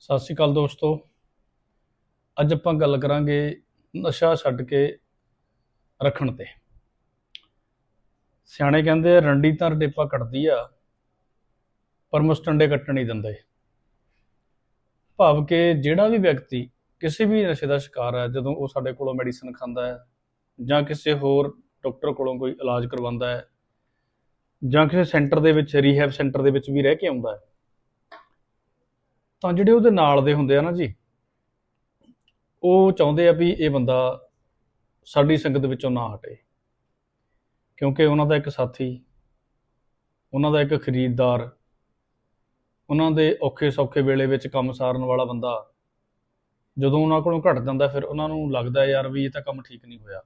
ਸਤਿ ਸ਼੍ਰੀ ਅਕਾਲ ਦੋਸਤੋ। ਅੱਜ ਆਪਾਂ ਗੱਲ ਕਰਾਂਗੇ ਨਸ਼ਾ ਛੱਡ ਕੇ ਰੱਖਣ ਤੇ। ਸਿਆਣੇ ਕਹਿੰਦੇ ਰੰਡੀ ਤਾਂ ਰਡੇਪਾ ਕੱਟਦੀ ਆ, ਪਰ ਮੁਸਟੰਡੇ ਕੱਟਣ ਨਹੀਂ ਦਿੰਦੇ। ਭਾਵ ਕਿ ਜਿਹੜਾ ਵੀ ਵਿਅਕਤੀ ਕਿਸੇ ਵੀ ਨਸ਼ੇ ਦਾ ਸ਼ਿਕਾਰ ਹੈ ਜਦੋਂ ਉਹ ਸਾਡੇ ਕੋਲੋਂ ਮੈਡੀਸਨ ਖਾਂਦਾ ਹੈ, ਜਾਂ ਕਿਸੇ ਹੋਰ ਡਾਕਟਰ ਕੋਲੋਂ ਕੋਈ ਇਲਾਜ ਕਰਵਾਉਂਦਾ ਹੈ, ਜਾਂ ਕਿਸੇ ਸੈਂਟਰ ਦੇ ਵਿੱਚ ਰੀਹੈਬ ਸੈਂਟਰ ਦੇ ਵਿੱਚ ਵੀ ਰਹਿ ਕੇ ਆਉਂਦਾ ਹੈ ਤਾਂ ਜਿਹੜੇ ਉਹਦੇ ਨਾਲ ਦੇ ਹੁੰਦੇ ਆ ਨਾ ਜੀ, ਉਹ ਚਾਹੁੰਦੇ ਆ ਵੀ ਇਹ ਬੰਦਾ ਸਾਡੀ ਸੰਗਤ ਵਿੱਚੋਂ ਨਾ ਹਟੇ। ਕਿਉਂਕਿ ਉਹਨਾਂ ਦਾ ਇੱਕ ਸਾਥੀ, ਉਹਨਾਂ ਦਾ ਇੱਕ ਖਰੀਦਦਾਰ, ਉਹਨਾਂ ਦੇ ਔਖੇ ਸੌਖੇ ਵੇਲੇ ਵਿੱਚ ਕੰਮ ਸਾਰਨ ਵਾਲਾ ਬੰਦਾ, ਜਦੋਂ ਉਹਨਾਂ ਕੋਲੋਂ ਘਟ ਜਾਂਦਾ ਫਿਰ ਉਹਨਾਂ ਨੂੰ ਲੱਗਦਾ ਯਾਰ ਵੀ ਇਹ ਤਾਂ ਕੰਮ ਠੀਕ ਨਹੀਂ ਹੋਇਆ।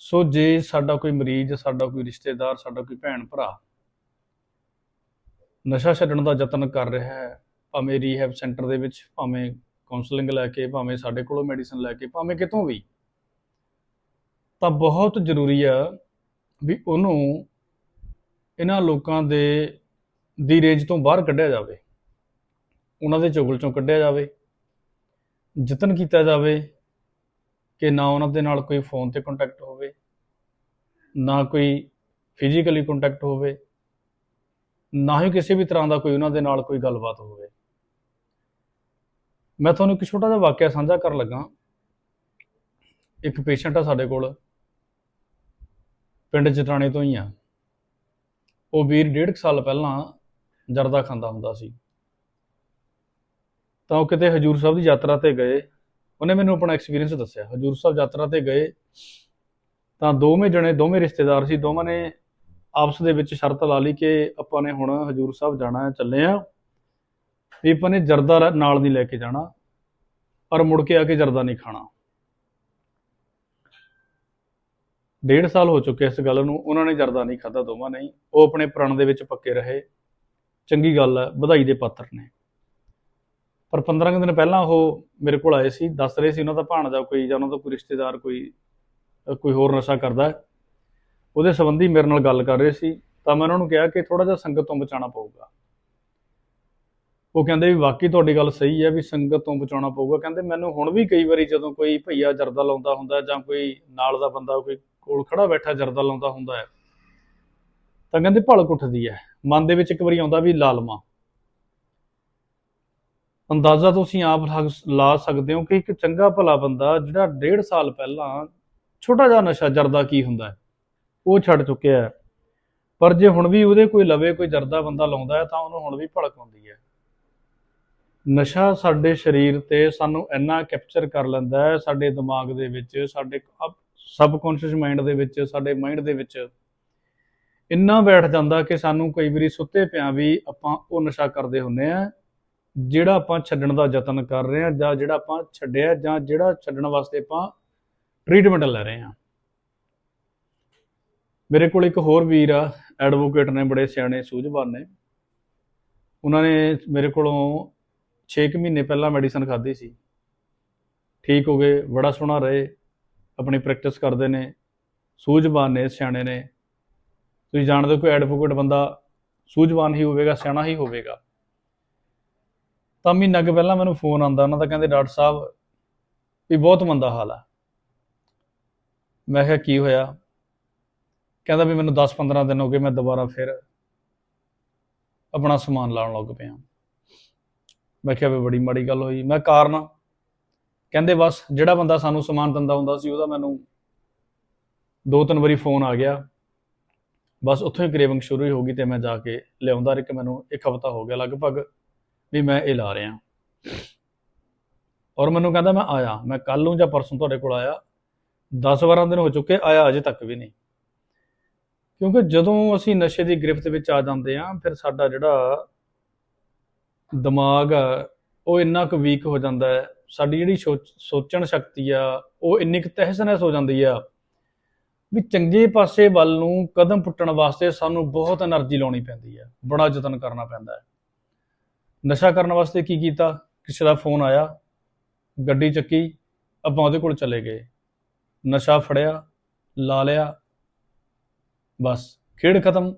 ਸੋ ਜੇ ਸਾਡਾ ਕੋਈ ਮਰੀਜ਼, ਸਾਡਾ ਕੋਈ ਰਿਸ਼ਤੇਦਾਰ, ਸਾਡਾ ਕੋਈ ਭੈਣ ਭਰਾ ਨਸ਼ਾ ਛੱਡਣ ਦਾ ਯਤਨ ਕਰ ਰਿਹਾ ਹੈ, ਭਾਵੇਂ ਰੀਹੈਬ ਸੈਂਟਰ ਦੇ ਵਿੱਚ, ਭਾਵੇਂ ਕਾਉਂਸਲਿੰਗ ਲੈ ਕੇ, ਭਾਵੇਂ ਸਾਡੇ ਕੋਲੋਂ ਮੈਡੀਸਨ ਲੈ ਕੇ, ਭਾਵੇਂ ਕਿਤੋਂ ਵੀ, ਤਾਂ ਬਹੁਤ ਜ਼ਰੂਰੀ ਆ ਵੀ ਉਹਨੂੰ ਇਹਨਾਂ ਲੋਕਾਂ ਦੇ, ਦੀ ਰੇਂਜ ਤੋਂ ਬਾਹਰ ਕੱਢਿਆ ਜਾਵੇ, ਉਹਨਾਂ ਦੇ ਚੁਗਲ ਚੋਂ ਕੱਢਿਆ ਜਾਵੇ, ਯਤਨ ਕੀਤਾ ਜਾਵੇ ਕਿ ਨਾ ਉਹਨਾਂ ਦੇ ਨਾਲ ਕੋਈ ਫੋਨ ਤੇ ਕੰਟੈਕਟ ਹੋਵੇ, ਨਾ ਕੋਈ ਫਿਜ਼ੀਕਲੀ ਕੰਟੈਕਟ ਹੋਵੇ ਨਾ ਹੀ ਕਿਸੇ ਵੀ ਤਰ੍ਹਾਂ ਦਾ ਕੋਈ ਉਹਨਾਂ ਦੇ ਨਾਲ ਕੋਈ ਗੱਲਬਾਤ ਹੋਵੇ। ਮੈਂ ਤੁਹਾਨੂੰ ਇੱਕ ਛੋਟਾ ਜਿਹਾ ਵਾਕਿਆ ਸਾਂਝਾ ਕਰਨ ਲੱਗਾ। ਇੱਕ ਪੇਸ਼ੈਂਟ ਆ ਸਾਡੇ ਕੋਲ। ਪਿੰਡ ਜਟਾਣੇ ਤੋਂ ਹੀ ਆ। ਉਹ ਵੀਰ ਡੇਢ ਕੁ ਸਾਲ ਪਹਿਲਾਂ ਜਰਦਾ ਖਾਂਦਾ ਹੁੰਦਾ ਸੀ। ਤਾਂ ਉਹ ਕਿਤੇ ਹਜੂਰ ਸਾਹਿਬ ਦੀ ਯਾਤਰਾ ਤੇ ਗਏ। ਉਹਨੇ ਮੈਨੂੰ ਆਪਣਾ ਐਕਸਪੀਰੀਅੰਸ ਦੱਸਿਆ। ਹਜੂਰ ਸਾਹਿਬ ਯਾਤਰਾ ਤੇ ਗਏ। ਤਾਂ ਦੋਵੇਂ ਜਣੇ, ਦੋਵੇਂ ਰਿਸ਼ਤੇਦਾਰ ਸੀ। ਦੋਵਾਂ ਨੇ ਆਪਸ ਦੇ ਵਿੱਚ ਸ਼ਰਤ ਲਾ ਲਈ ਕਿ ਆਪਾਂ ਨੇ ਹੁਣ ਹਜੂਰ ਸਾਹਿਬ ਜਾਣਾ ਹੈ, ਚੱਲੇ ਆ ਵੀ ਆਪਾਂ ਨੇ ਜਰਦਾ ਨਾਲ ਨਹੀਂ ਲੈ ਕੇ ਜਾਣਾ, ਪਰ ਮੁੜ ਕੇ ਆ ਕੇ ਜਰਦਾ ਨਹੀਂ ਖਾਣਾ। ਡੇਢ ਸਾਲ ਹੋ ਚੁੱਕੇ ਇਸ ਗੱਲ ਨੂੰ, ਉਹਨਾਂ ਨੇ ਜਰਦਾ ਨਹੀਂ ਖਾਦਾ ਦੋਵਾਂ ਨਹੀਂ ਉਹ ਆਪਣੇ ਪ੍ਰਣ ਦੇ ਵਿੱਚ ਪੱਕੇ ਰਹੇ। ਚੰਗੀ ਗੱਲ ਹੈ, ਵਧਾਈ ਦੇ ਪਾਤਰ ਨੇ। ਪਰ 15 ਕੁ ਦਿਨ ਪਹਿਲਾਂ ਉਹ ਮੇਰੇ ਕੋਲ ਆਏ ਸੀ, ਦੱਸ ਰਹੇ ਸੀ ਉਹਨਾਂ ਦਾ ਭਾਣਜਾ ਕੋਈ ਜਾਂ ਉਹਨਾਂ ਦਾ ਕੋਈ ਰਿਸ਼ਤੇਦਾਰ, ਕੋਈ ਕੋਈ ਹੋਰ ਨਸ਼ਾ ਕਰਦਾ ਹੈ। ਉਹਦੇ ਸੰਬੰਧੀ ਮੇਰੇ ਨਾਲ ਗੱਲ ਕਰ ਰਹੇ ਸੀ, ਤਾਂ ਮੈਂ ਉਹਨਾਂ ਨੂੰ ਕਿਹਾ ਕਿ ਥੋੜਾ ਜਿਹਾ ਸੰਗਤ ਤੋਂ ਬਚਾਉਣਾ ਪਊਗਾ। ਉਹ ਕਹਿੰਦੇ ਵੀ ਵਾਕਈ ਤੁਹਾਡੀ ਗੱਲ ਸਹੀ ਹੈ ਵੀ ਸੰਗਤ ਤੋਂ ਬਚਾਉਣਾ ਪਊਗਾ। ਕਹਿੰਦੇ ਮੈਨੂੰ ਹੁਣ ਵੀ ਕਈ ਵਾਰੀ ਜਦੋਂ ਕੋਈ ਭਈਆ ਜਰਦਾ ਲਾਉਂਦਾ ਹੁੰਦਾ ਜਾਂ ਕੋਈ ਨਾਲ ਦਾ ਬੰਦਾ ਕੋਈ ਕੋਲ ਖੜਾ ਬੈਠਾ ਜਰਦਾ ਲਾਉਂਦਾ ਹੁੰਦਾ ਹੈ, ਤਾਂ ਕਹਿੰਦੇ ਭਲਕ ਉੱਠਦੀ ਹੈ। ਮਨ ਦੇ ਵਿੱਚ ਇੱਕ ਵਾਰੀ ਆਉਂਦਾ ਵੀ ਲਾਲਮਾ ਅੰਦਾਜ਼ਾ ਤੁਸੀਂ ਆਪ ਲਾ ਸਕਦੇ ਹੋ ਕਿ ਇੱਕ ਚੰਗਾ ਭਲਾ ਬੰਦਾ ਜਿਹੜਾ ਡੇਢ ਸਾਲ ਪਹਿਲਾਂ ਛੋਟਾ ਜਿਹਾ ਨਸ਼ਾ ਜਰਦਾ ਕੀ ਹੁੰਦਾ ਹੈ? ਉਹ ਛੱਡ ਚੁੱਕਿਆ ਹੈ। ਪਰ ਜੇ ਹੁਣ ਵੀ ਉਹਦੇ ਕੋਈ ਲਵੇ, ਕੋਈ ਜਰਦਾ ਬੰਦਾ ਲਾਉਂਦਾ ਹੈ, ਤਾਂ ਉਹਨੂੰ ਹੁਣ ਵੀ ਭੜਕ ਆਉਂਦੀ ਹੈ। ਨਸ਼ਾ ਸਾਡੇ ਸਰੀਰ ਤੇ ਸਾਨੂੰ ਇੰਨਾ ਕੈਪਚਰ ਕਰ ਲੈਂਦਾ ਹੈ, ਸਾਡੇ ਦਿਮਾਗ ਦੇ ਵਿੱਚ, ਸਾਡੇ ਸਬਕੌਂਸ਼ੀਅਸ ਮਾਈਂਡ ਦੇ ਵਿੱਚ, ਸਾਡੇ ਮਾਈਂਡ ਦੇ ਵਿੱਚ। ਇੰਨਾ ਬੈਠ ਜਾਂਦਾ ਕਿ ਸਾਨੂੰ ਕਈ ਵਾਰੀ ਸੁੱਤੇ ਪਿਆਂ ਵੀ ਆਪਾਂ ਉਹ ਨਸ਼ਾ ਕਰਦੇ ਹੁੰਨੇ ਆ ਜਿਹੜਾ ਆਪਾਂ ਛੱਡਣ ਦਾ ਯਤਨ ਕਰ ਰਹੇ ਹਾਂ ਜਾਂ ਜਿਹੜਾ ਆਪਾਂ ਛੱਡਿਆ ਜਾਂ ਜਿਹੜਾ ਛੱਡਣ ਵਾਸਤੇ ਆਪਾਂ ਟ੍ਰੀਟਮੈਂਟ ਲੈ ਰਹੇ ਹਾਂ। ਮੇਰੇ ਕੋਲ ਇੱਕ ਹੋਰ ਵੀਰ ਆ ਐਡਵੋਕੇਟ ਨੇ, ਬੜੇ ਸਿਆਣੇ ਸੂਝਵਾਨ ਨੇ। ਉਹਨਾਂ ਨੇ ਮੇਰੇ ਕੋਲੋਂ 6 ਮਹੀਨੇ ਪਹਿਲਾਂ ਮੈਡੀਸਨ ਖਾਧੀ ਸੀ। ਠੀਕ ਹੋ ਗਏ, ਬੜਾ ਸੋਹਣਾ ਰਹੇ, ਆਪਣੀ ਪ੍ਰੈਕਟਿਸ ਕਰਦੇ ਨੇ, ਸੂਝਵਾਨ ਨੇ, ਸਿਆਣੇ ਨੇ। ਤੁਸੀਂ ਜਾਣਦੇ ਹੋ ਕੋਈ ਐਡਵੋਕੇਟ ਬੰਦਾ ਸੂਝਵਾਨ ਹੀ ਹੋਵੇਗਾ, ਸਿਆਣਾ ਹੀ ਹੋਵੇਗਾ। ਤਾਂ ਮਹੀਨਾ ਕੁ ਪਹਿਲਾਂ ਮੈਨੂੰ ਫੋਨ ਆਂਦਾ ਉਹਨਾਂ ਦਾ ਕਹਿੰਦੇ, ਡਾਕਟਰ ਸਾਹਿਬ, ਵੀ ਬਹੁਤ ਮੰਦਾ ਹਾਲ ਆ। ਮੈਂ ਕਿਹਾ, ਕੀ ਹੋਇਆ? ਕਹਿੰਦਾ ਵੀ ਮੈਨੂੰ 10-15 ਦਿਨ ਹੋ ਗਏ, ਮੈਂ ਦੁਬਾਰਾ ਫਿਰ ਆਪਣਾ ਸਮਾਨ ਲਾਉਣ ਲੱਗ ਪਿਆ। ਮੈਂ ਕਿਹਾ ਵੀ ਬੜੀ ਮਾੜੀ ਗੱਲ ਹੋਈ। ਮੈਂ ਕਾਰਨ ਕਹਿੰਦੇ ਬਸ ਜਿਹੜਾ ਬੰਦਾ ਸਾਨੂੰ ਸਮਾਨ ਦਿੰਦਾ ਹੁੰਦਾ ਸੀ, ਉਹਦਾ ਮੈਨੂੰ ਦੋ ਤਿੰਨ ਵਾਰੀ ਫੋਨ ਆ ਗਿਆ। ਬਸ ਉੱਥੋਂ ਹੀ ਕ੍ਰੇਵਿੰਗ ਸ਼ੁਰੂ ਹੀ ਹੋ ਗਈ ਤੇ ਮੈਂ ਜਾ ਕੇ ਲਿਆਉਂਦਾ ਰਿਹਾ ਕਿ ਮੈਨੂੰ ਇੱਕ ਹਫ਼ਤਾ ਹੋ ਗਿਆ ਲਗਭਗ ਵੀ ਮੈਂ ਇਹ ਲਾ ਰਿਹਾ। ਔਰ ਮੈਨੂੰ ਕਹਿੰਦਾ ਮੈਂ ਆਇਆ। ਮੈਂ ਕੱਲ ਨੂੰ ਜਾਂ ਪਰਸੋਂ ਤੁਹਾਡੇ ਕੋਲ ਆਇਆ। 10-12 ਦਿਨ ਹੋ ਚੁੱਕੇ, ਆਇਆ ਅਜੇ ਤੱਕ ਵੀ ਨਹੀਂ। ਕਿਉਂਕਿ ਜਦੋਂ ਅਸੀਂ ਨਸ਼ੇ ਦੀ ਗ੍ਰਿਫਤ ਵਿੱਚ ਆ ਜਾਂਦੇ ਆ ਫਿਰ ਸਾਡਾ ਜਿਹੜਾ ਦਿਮਾਗ ਆ, ਉਹ ਇੰਨਾ ਕੁ ਵੀਕ ਹੋ ਜਾਂਦਾ ਹੈ। ਸਾਡੀ ਜਿਹੜੀ ਸੋਚਣ ਸ਼ਕਤੀ ਆ, ਉਹ ਇੰਨੀ ਕੁ ਤਹਿਸ-ਨਹਿਸ ਹੋ ਜਾਂਦੀ ਆ ਵੀ ਚੰਗੇ ਪਾਸੇ ਵੱਲ ਨੂੰ ਕਦਮ ਪੁੱਟਣ ਵਾਸਤੇ ਸਾਨੂੰ ਬਹੁਤ એનર્ਜੀ ਲਾਉਣੀ ਪੈਂਦੀ ਆ, ਬੜਾ ਯਤਨ ਕਰਨਾ ਪੈਂਦਾ ਹੈ। ਨਸ਼ਾ ਕਰਨ ਵਾਸਤੇ ਕੀ ਕੀਤਾ? ਕਿਸੇ ਦਾ ਫੋਨ ਆਇਆ, ਗੱਡੀ ਚੱਕੀ, ਆਪਾਂ ਉਹਦੇ ਕੋਲ ਚਲੇ ਗਏ। ਨਸ਼ਾ ਫੜਿਆ, ਲਾ ਲਿਆ ਬਸ, ਖੇਡ ਖਤਮ।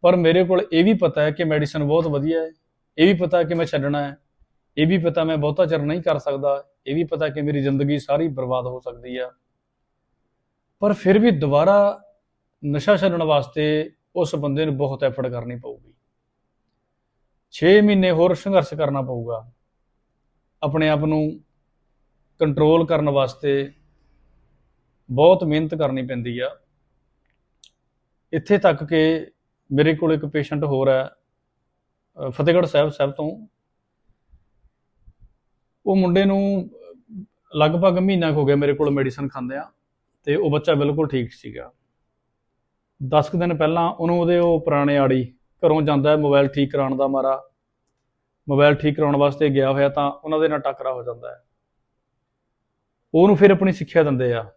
ਪਰ ਮੇਰੇ ਕੋਲ ਇਹ ਵੀ ਪਤਾ ਹੈ ਕਿ ਮੈਡੀਸਨ ਬਹੁਤ ਵਧੀਆ ਹੈ। ਇਹ ਵੀ ਪਤਾ ਕਿ ਮੈਂ ਛੱਡਣਾ ਹੈ। ਇਹ ਵੀ ਪਤਾ ਮੈਂ ਬਹੁਤਾ ਚਿਰ ਨਹੀਂ ਕਰ ਸਕਦਾ। ਇਹ ਵੀ ਪਤਾ ਕਿ ਮੇਰੀ ਜ਼ਿੰਦਗੀ ਸਾਰੀ ਬਰਬਾਦ ਹੋ ਸਕਦੀ ਆ। ਪਰ ਫਿਰ ਵੀ ਦੁਬਾਰਾ ਨਸ਼ਾ ਛੱਡਣ ਵਾਸਤੇ ਉਸ ਬੰਦੇ ਨੂੰ ਬਹੁਤ ਐਫਰਟ ਕਰਨੀ ਪਊਗੀ। 6 ਮਹੀਨੇ ਹੋਰ ਸੰਘਰਸ਼ ਕਰਨਾ ਪਊਗਾ। ਆਪਣੇ ਆਪ ਨੂੰ ਕੰਟਰੋਲ ਕਰਨ ਵਾਸਤੇ ਬਹੁਤ ਮਿਹਨਤ ਕਰਨੀ ਪੈਂਦੀ ਆ। ਇੱਥੇ ਤੱਕ ਕਿ ਮੇਰੇ ਕੋਲ ਇੱਕ ਪੇਸ਼ੈਂਟ ਹੋਰ ਹੈ ਫਤਿਹਗੜ੍ਹ ਸਾਹਿਬ ਸਾਹਿਬ ਤੋਂ। ਉਹ ਮੁੰਡੇ ਨੂੰ ਲਗਭਗ ਮਹੀਨਾ ਕੁ ਹੋ ਗਿਆ ਮੇਰੇ ਕੋਲ ਮੈਡੀਸਨ ਖਾਂਦੇ ਆ ਤੇ ਉਹ ਬੱਚਾ ਬਿਲਕੁਲ ਠੀਕ ਸੀਗਾ। 10 ਕੁ ਦਿਨ ਪਹਿਲਾਂ ਉਹਨੂੰ ਉਹਦੇ ਉਹ ਪੁਰਾਣੇ ਆੜੀ ਘਰੋਂ ਜਾਂਦਾ ਹੈ ਮੋਬਾਈਲ ਠੀਕ ਕਰਾਉਣ ਦਾ ਮਾਰਾ। ਮੋਬਾਈਲ ਠੀਕ ਕਰਾਉਣ ਵਾਸਤੇ ਗਿਆ ਹੋਇਆ ਤਾਂ ਉਹਨਾਂ ਦੇ ਨਾਲ ਟੱਕਰਾ ਹੋ ਜਾਂਦਾ ਹੈ। ਉਹਨੂੰ ਫਿਰ ਆਪਣੀ ਸਿੱਖਿਆ ਦਿੰਦੇ ਆ।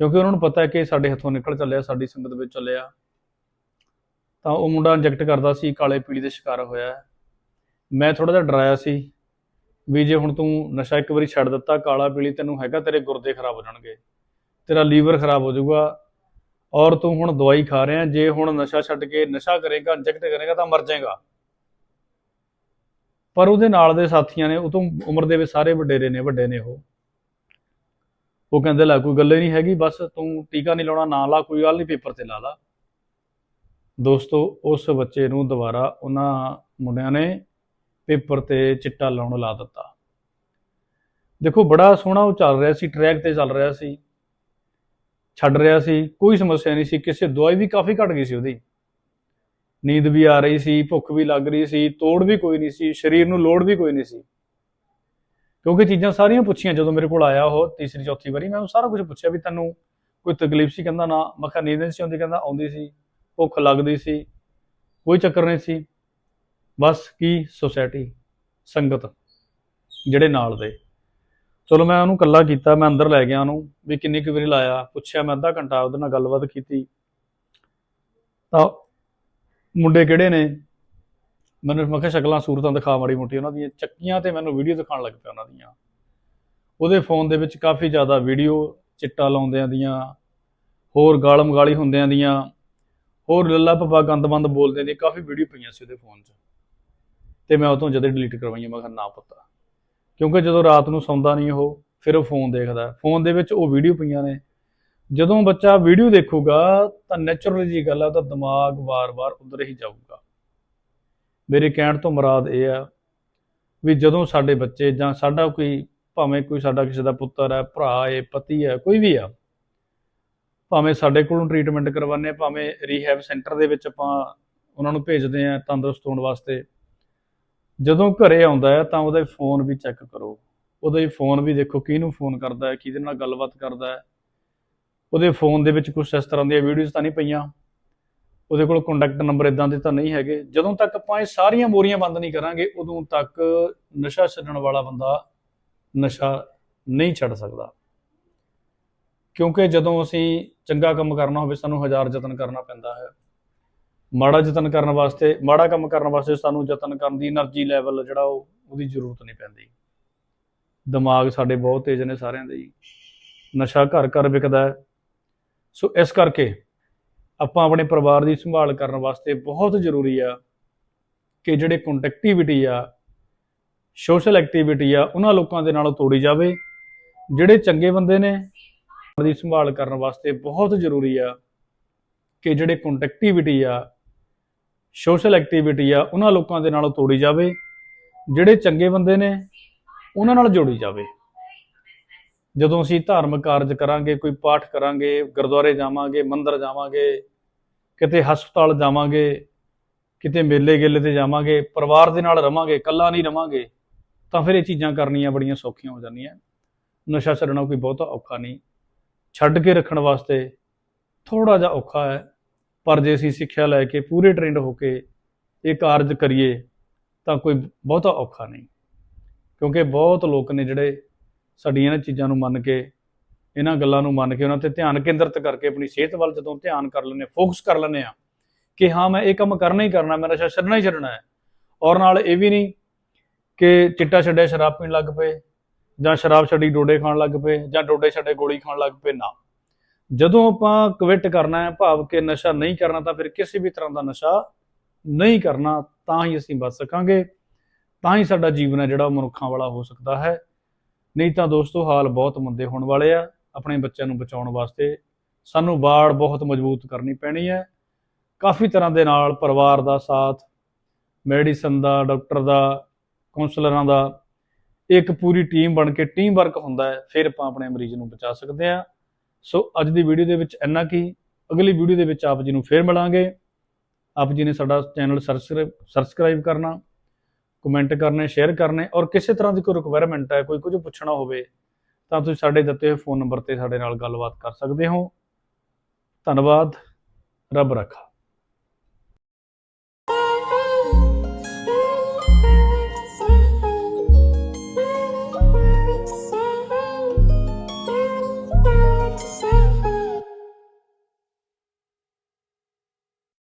ਕਿਉਂਕਿ ਉਹਨਾਂ ਨੂੰ ਪਤਾ ਹੈ ਕਿ ਸਾਡੇ ਹੱਥੋਂ ਨਿਕਲ ਚੱਲਿਆ, ਸਾਡੀ ਸੰਗਤ ਵਿੱਚ ਚੱਲਿਆ। ਤਾਂ ਉਹ ਮੁੰਡਾ ਇੰਜੈਕਟ ਕਰਦਾ ਸੀ, ਕਾਲੇ ਪੀਲੀ ਦੇ ਸ਼ਿਕਾਰ ਹੋਇਆ ਮੈਂ ਥੋੜਾ ਜਿਹਾ ਡਰਾਇਆ ਸੀ ਵੀ ਜੇ ਹੁਣ ਤੂੰ ਨਸ਼ਾ ਇੱਕ ਵਾਰੀ ਛੱਡ ਦਿੱਤਾ, ਕਾਲਾ ਪੀਲੀ ਤੈਨੂੰ ਹੈਗਾ, ਤੇਰੇ ਗੁਰਦੇ ਖਰਾਬ ਹੋ ਜਾਣਗੇ, ਤੇਰਾ ਲੀਵਰ ਖਰਾਬ ਹੋ ਜਾਊਗਾ ਔਰ ਤੂੰ ਹੁਣ ਦਵਾਈ ਖਾ ਰਿਹਾ, ਜੇ ਹੁਣ ਨਸ਼ਾ ਛੱਡ ਕੇ ਨਸ਼ਾ ਕਰੇਗਾ ਇੰਜੈਕਟ ਕਰੇਗਾ ਤਾਂ ਮਰ ਜਾਏਗਾ। ਪਰ ਉਹਦੇ ਨਾਲ ਦੇ ਸਾਥੀਆਂ ਨੇ, ਉਹ ਤੋਂ ਉਮਰ ਦੇ ਵਿੱਚ ਸਾਰੇ ਵਡੇਰੇ ਨੇ, ਵੱਡੇ ਨੇ ਉਹ। ਉਹ ਕਹਿੰਦੇ, ਲੈ ਕੋਈ ਗੱਲ ਹੀ ਨਹੀਂ ਹੈਗੀ, ਬਸ ਤੂੰ ਟੀਕਾ ਨਹੀਂ ਲਾਉਣਾ, ਨਾ ਲਾ, ਕੋਈ ਗੱਲ ਨਹੀਂ, ਪੇਪਰ ਤੇ ਲਾ ਲਾ। ਦੋਸਤੋ, ਉਸ ਬੱਚੇ ਨੂੰ ਦੁਬਾਰਾ ਉਹਨਾਂ ਮੁੰਡਿਆਂ ਨੇ ਪੇਪਰ ਤੇ ਚਿੱਟਾ ਲਾਉਣ ਲਾ ਦਿੱਤਾ। ਦੇਖੋ, ਬੜਾ ਸੋਹਣਾ ਉਹ ਚੱਲ ਰਿਹਾ ਸੀ ਟਰੈਕ ਤੇ ਚੱਲ ਰਿਹਾ ਸੀ। ਛੱਡ ਰਿਹਾ ਸੀ, ਕੋਈ ਸਮੱਸਿਆ ਨਹੀਂ ਸੀ, ਕਿਸੇ ਦਵਾਈ ਵੀ ਕਾਫੀ ਘਟ ਗਈ ਸੀ ਉਹਦੀ। ਨੀਂਦ ਵੀ ਆ ਰਹੀ ਸੀ, ਭੁੱਖ ਵੀ ਲੱਗ ਰਹੀ ਸੀ, ਤੋੜ ਵੀ ਕੋਈ ਨਹੀਂ ਸੀ, ਸਰੀਰ ਨੂੰ ਲੋੜ ਵੀ ਕੋਈ ਨਹੀਂ ਸੀ। ਕਿਉਂਕਿ ਚੀਜ਼ਾਂ ਸਾਰੀਆਂ ਪੁੱਛੀਆਂ ਜਦੋਂ ਮੇਰੇ ਕੋਲ ਆਇਆ ਉਹ ਤੀਸਰੀ, ਚੌਥੀ ਵਾਰੀ, ਮੈਂ ਉਹਨੂੰ ਸਾਰਾ ਕੁਝ ਪੁੱਛਿਆ ਵੀ ਤੈਨੂੰ ਕੋਈ ਤਕਲੀਫ ਸੀ ਕਹਿੰਦਾ ਨਾ, ਮੈਂ ਕਿਹਾ ਨੀਂਦ ਨਹੀਂ ਸੀ ਆਉਂਦੀ ਕਹਿੰਦਾ ਆਉਂਦੀ ਸੀ, ਭੁੱਖ ਲੱਗਦੀ ਸੀ, ਕੋਈ ਚੱਕਰ ਨਹੀਂ ਸੀ। ਬਸ ਕੀ ਸੋਸਾਇਟੀ ਸੰਗਤ ਜਿਹੜੇ ਨਾਲ ਦੇ। ਚਲੋ ਮੈਂ ਉਹਨੂੰ ਇਕੱਲਾ ਕੀਤਾ, ਮੈਂ ਅੰਦਰ ਲੈ ਗਿਆ ਉਹਨੂੰ, ਵੀ ਕਿੰਨੀ ਕੁ ਵਾਰੀ ਲਾਇਆ, ਪੁੱਛਿਆ, ਮੈਂ ਅੱਧਾ ਘੰਟਾ ਉਹਦੇ ਨਾਲ ਗੱਲਬਾਤ ਕੀਤੀ। ਤਾਂ ਮੁੰਡੇ ਕਿਹੜੇ ਨੇ? ਮੈਨੂੰ ਮੈਂ ਕਿਹਾ ਸ਼ਕਲਾਂ ਸੂਰਤਾਂ ਦਿਖਾ ਮਾੜੀ ਮੋਟੀ ਉਹਨਾਂ ਦੀਆਂ, ਚੱਕੀਆਂ ਤੇ ਮੈਨੂੰ ਵੀਡੀਓ ਦਿਖਾਉਣ ਲੱਗ ਪਿਆ ਉਹਨਾਂ ਦੀਆਂ। ਉਹਦੇ ਫੋਨ ਦੇ ਵਿੱਚ ਕਾਫੀ ਜ਼ਿਆਦਾ ਵੀਡੀਓ ਚਿੱਟਾ ਲਾਉਂਦਿਆਂ ਦੀਆਂ, ਹੋਰ ਗਾਲਮ ਗਾਲੀ ਹੁੰਦਿਆਂ ਦੀਆਂ, ਹੋਰ ਲੱਲਾ ਪਪਾ ਗੰਦਮੰਦ ਬੋਲਦਿਆਂ ਦੀਆਂ ਕਾਫੀ ਵੀਡੀਓ ਪਈਆਂ ਸੀ ਉਹਦੇ ਫੋਨ 'ਚ। ਤੇ ਮੈਂ ਉਹ ਤੋਂ ਜਦੇ ਡਿਲੀਟ ਕਰਵਾਈਆਂ, ਮੈਂ ਕਿਹਾ ਨਾ ਪਤਾ। ਕਿਉਂਕਿ ਜਦੋਂ ਰਾਤ ਨੂੰ ਸੌਂਦਾ ਨਹੀਂ ਉਹ, ਫਿਰ ਉਹ ਫੋਨ ਦੇਖਦਾ। ਫੋਨ ਦੇ ਵਿੱਚ ਉਹ ਵੀਡੀਓ ਪਈਆਂ ਨੇ। ਜਦੋਂ ਬੱਚਾ ਵੀਡੀਓ ਦੇਖੂਗਾ, ਤਾਂ ਨੇਚਰਲ ਜੀ ਗੱਲ ਆ ਤਾਂ ਦਿਮਾਗ ਵਾਰ-ਵਾਰ ਉਧਰ ਹੀ ਜਾਊਗਾ। ਮੇਰੇ ਕਹਿਣ ਤੋਂ ਮੁਰਾਦ ਇਹ ਆ ਵੀ ਜਦੋਂ ਸਾਡੇ ਬੱਚੇ ਜਾਂ ਸਾਡਾ ਕੋਈ, ਭਾਵੇਂ ਕੋਈ ਸਾਡਾ ਕਿਸੇ ਦਾ ਪੁੱਤਰ ਹੈ, ਭਰਾ ਹੈ, ਪਤੀ ਹੈ, ਕੋਈ ਵੀ ਆ, ਭਾਵੇਂ ਸਾਡੇ ਕੋਲੋਂ ਟ੍ਰੀਟਮੈਂਟ ਕਰਵਾਉਂਦੇ ਆ, ਭਾਵੇਂ ਰੀਹੈਬ ਸੈਂਟਰ ਦੇ ਵਿੱਚ ਆਪਾਂ ਉਹਨਾਂ ਨੂੰ ਭੇਜਦੇ ਆ ਤੰਦਰੁਸਤ ਹੋਣ ਵਾਸਤੇ, ਜਦੋਂ ਘਰੇ ਆਉਂਦਾ ਹੈ ਤਾਂ ਉਹਦਾ ਫੋਨ ਵੀ ਚੈੱਕ ਕਰੋ। ਉਹਦਾ ਫੋਨ ਵੀ ਦੇਖੋ ਕਿਹਨੂੰ ਫੋਨ ਕਰਦਾ ਹੈ, ਕਿਹਦੇ ਨਾਲ ਗੱਲਬਾਤ ਕਰਦਾ ਹੈ। ਉਹਦੇ ਫੋਨ ਦੇ ਵਿੱਚ ਕੁਝ ਇਸ ਤਰ੍ਹਾਂ ਦੀਆਂ ਵੀਡੀਓਜ਼ ਤਾਂ ਨਹੀਂ ਪਈਆਂ। ਉਹਦੇ ਕੋਲ ਕੰਟੈਕਟ ਨੰਬਰ ਇਦਾਂ ਦੇ ਤਾਂ ਨਹੀਂ ਹੈਗੇ। ਜਦੋਂ ਤੱਕ ਆਪਾਂ ਇਹ ਸਾਰੀਆਂ ਮੋਰੀਆਂ ਬੰਦ ਨਹੀਂ ਕਰਾਂਗੇ, ਉਦੋਂ ਤੱਕ ਨਸ਼ਾ ਛੱਡਣ ਵਾਲਾ ਬੰਦਾ ਨਸ਼ਾ ਨਹੀਂ ਛੱਡ ਸਕਦਾ। ਕਿਉਂਕਿ ਜਦੋਂ ਅਸੀਂ ਚੰਗਾ ਕੰਮ ਕਰਨਾ ਹੋਵੇ, ਸਾਨੂੰ ਹਜ਼ਾਰ ਯਤਨ ਕਰਨਾ ਪੈਂਦਾ ਹੈ। ਮਾੜਾ ਯਤਨ ਕਰਨ ਵਾਸਤੇ, ਮਾੜਾ ਕੰਮ ਕਰਨ ਵਾਸਤੇ ਸਾਨੂੰ ਯਤਨ ਕਰਨ ਦੀ એનર્ਜੀ ਲੈਵਲ ਜਿਹੜਾ ਉਹ, ਉਹਦੀ ਜ਼ਰੂਰਤ ਨਹੀਂ ਪੈਂਦੀ। ਦਿਮਾਗ ਸਾਡੇ ਬਹੁਤ ਤੇਜ਼ ਨੇ ਸਾਰਿਆਂ ਦੇ ਨਸ਼ਾ ਘਰ ਘਰ ਵਿਕਦਾ ਸੋ ਇਸ ਕਰਕੇ ਆਪਾਂ ਆਪਣੇ ਪਰਿਵਾਰ ਦੀ ਸੰਭਾਲ ਕਰਨ ਵਾਸਤੇ ਬਹੁਤ ਜ਼ਰੂਰੀ ਆ ਕਿ ਜਿਹੜੇ ਕੰਟੈਕਟੀਵਿਟੀ ਆ ਸੋਸ਼ਲ ਐਕਟੀਵਿਟੀ ਆ, ਉਹਨਾਂ ਲੋਕਾਂ ਦੇ ਨਾਲੋਂ ਤੋੜੀ ਜਾਵੇ। ਜਿਹੜੇ ਚੰਗੇ ਬੰਦੇ ਨੇ ਦੀ ਸੰਭਾਲ ਕਰਨ ਵਾਸਤੇ ਬਹੁਤ ਜ਼ਰੂਰੀ ਆ ਕਿ ਜਿਹੜੇ ਕੰਟੈਕਟੀਵਿਟੀ ਆ ਸੋਸ਼ਲ ਐਕਟੀਵਿਟੀ ਆ, ਉਹਨਾਂ ਲੋਕਾਂ ਦੇ ਨਾਲੋਂ ਤੋੜੀ ਜਾਵੇ। ਜਿਹੜੇ ਚੰਗੇ ਬੰਦੇ ਨੇ, ਉਹਨਾਂ ਨਾਲ ਜੋੜੀ ਜਾਵੇ। ਜਦੋਂ ਅਸੀਂ ਧਾਰਮਿਕ ਕਾਰਜ ਕਰਾਂਗੇ, ਕੋਈ ਪਾਠ ਕਰਾਂਗੇ, ਗੁਰਦੁਆਰੇ ਜਾਵਾਂਗੇ, ਮੰਦਰ ਜਾਵਾਂਗੇ, ਕਿਤੇ ਹਸਪਤਾਲ ਜਾਵਾਂਗੇ, ਕਿਤੇ ਮੇਲੇ ਗੇਲੇ ਤੇ ਜਾਵਾਂਗੇ, ਪਰਿਵਾਰ ਦੇ ਨਾਲ ਰਵਾਂਗੇ, ਇਕੱਲਾ ਨਹੀਂ ਰਵਾਂਗੇ, ਤਾਂ ਫਿਰ ਇਹ ਚੀਜ਼ਾਂ ਕਰਨੀਆਂ ਬੜੀਆਂ ਸੌਖੀਆਂ ਹੋ ਜਾਂਦੀਆਂ। ਨਸ਼ਾ ਛੱਡਣਾ ਕੋਈ ਬਹੁਤਾ ਔਖਾ ਨਹੀਂ। ਛੱਡ ਕੇ ਰੱਖਣ ਵਾਸਤੇ ਥੋੜਾ ਜਿਹਾ ਔਖਾ ਹੈ, ਪਰ ਜੇ ਅਸੀਂ ਸਿੱਖਿਆ ਲੈ ਕੇ ਪੂਰੇ ਟ੍ਰੇਨਡ ਹੋ ਕੇ ਇਹ ਕਾਰਜ ਕਰੀਏ, ਤਾਂ ਕੋਈ ਬਹੁਤਾ ਔਖਾ ਨਹੀਂ। ਕਿਉਂਕਿ ਬਹੁਤ ਲੋਕ ਨੇ ਜਿਹੜੇ ਸਾਡੀਆਂ ਇਹਨਾਂ ਚੀਜ਼ਾਂ ਨੂੰ ਮੰਨ ਕੇ, ਇਹਨਾਂ ਗੱਲਾਂ ਨੂੰ ਮੰਨ ਕੇ, ਉਹਨਾਂ ਤੇ ਧਿਆਨ ਕੇਂਦਰਿਤ ਕਰਕੇ ਆਪਣੀ ਸਿਹਤ ਵੱਲ ਜਦੋਂ ਧਿਆਨ ਕਰ ਲੈਂਦੇ ਫੋਕਸ ਕਰ ਲੈਂਦੇ ਆ ਕਿ ਹਾਂ, ਮੈਂ ਇਹ ਕੰਮ ਕਰਨਾ ਹੀ ਕਰਨਾ ਮੈਂ ਨਸ਼ਾ ਛੱਡਣਾ ਹੀ ਛੱਡਣਾ ਹੈ। ਔਰ ਨਾਲ ਇਹ ਵੀ ਨਹੀਂ ਕਿ ਚਿੱਟਾ ਛੱਡਿਆ, ਸ਼ਰਾਬ ਪੀਣ ਲੱਗ ਪਏ ਜਾਂ ਸ਼ਰਾਬ ਛੱਡੀ, ਡੋਡੇ ਖਾਣ ਲੱਗ ਪਏ ਜਾਂ ਡੋਡੇ ਛੱਡੇ, ਗੋਲੀ ਖਾਣ ਲੱਗ ਪਏ, ਨਾ। ਜਦੋਂ ਆਪਾਂ ਕਵਿਟ ਕਰਨਾ ਹੈ, ਭਾਵ ਕਿ ਨਸ਼ਾ ਨਹੀਂ ਕਰਨਾ, ਤਾਂ ਫਿਰ ਕਿਸੇ ਵੀ ਤਰ੍ਹਾਂ ਦਾ ਨਸ਼ਾ ਨਹੀਂ ਕਰਨਾ, ਤਾਂ ਹੀ ਅਸੀਂ ਬਚ ਸਕਾਂਗੇ, ਤਾਂ ਹੀ ਸਾਡਾ ਜੀਵਨ ਹੈ ਜਿਹੜਾ ਮਨੁੱਖਾਂ ਵਾਲਾ ਹੋ ਸਕਦਾ ਹੈ। ਨਹੀਂ ਤਾਂ ਦੋਸਤੋ, ਹਾਲ ਬਹੁਤ ਮੰਦੇ ਹੋਣ ਵਾਲੇ ਆ ਆਪਣੇ ਬੱਚਿਆਂ ਨੂੰ ਬਚਾਉਣ ਵਾਸਤੇ। ਸਾਨੂੰ ਬਾੜ ਬਹੁਤ ਮਜ਼ਬੂਤ ਕਰਨੀ ਪੈਣੀ ਹੈ। ਕਾਫੀ ਤਰ੍ਹਾਂ ਦੇ ਨਾਲ ਪਰਿਵਾਰ ਦਾ ਸਾਥ, ਮੈਡੀਸਨ ਦਾ, ਡਾਕਟਰ ਦਾ ਕਾਉਂਸਲਰਾਂ ਦਾ, ਇੱਕ ਪੂਰੀ ਟੀਮ ਬਣ ਕੇ ਟੀਮ ਵਰਕ ਹੁੰਦਾ ਹੈ, ਫਿਰ ਆਪਾਂ ਆਪਣੇ ਮਰੀਜ਼ ਨੂੰ ਬਚਾ ਸਕਦੇ ਹਾਂ। ਸੋ ਅੱਜ ਦੀ ਵੀਡੀਓ ਦੇ ਵਿੱਚ ਇੰਨਾ ਕੀ ਅਗਲੀ ਵੀਡੀਓ ਦੇ ਵਿੱਚ ਆਪ ਜੀ ਨੂੰ ਫੇਰ ਮਿਲਾਂਗੇ। ਆਪ ਜੀ ਨੇ ਸਾਡਾ ਚੈਨਲ ਸਬਸਕ੍ਰਾਈਬ ਕਰਨਾ। ਕਮੈਂਟ ਕਰਨੇ ਸ਼ੇਅਰ ਕਰਨੇ ਔਰ ਕਿਸੇ ਤਰ੍ਹਾਂ ਦੀ ਕੋਈ ਰਿਕੁਆਇਰਮੈਂਟ ਹੈ, ਕੋਈ ਕੁਝ ਪੁੱਛਣਾ ਹੋਵੇ, ਤਾਂ ਤੁਸੀਂ ਸਾਡੇ ਦਿੱਤੇ ਹੋਏ ਫੋਨ ਨੰਬਰ ਤੇ ਸਾਡੇ ਨਾਲ ਗੱਲਬਾਤ ਕਰ ਸਕਦੇ ਹੋ। ਧੰਨਵਾਦ, ਰੱਬ ਰੱਖਾ।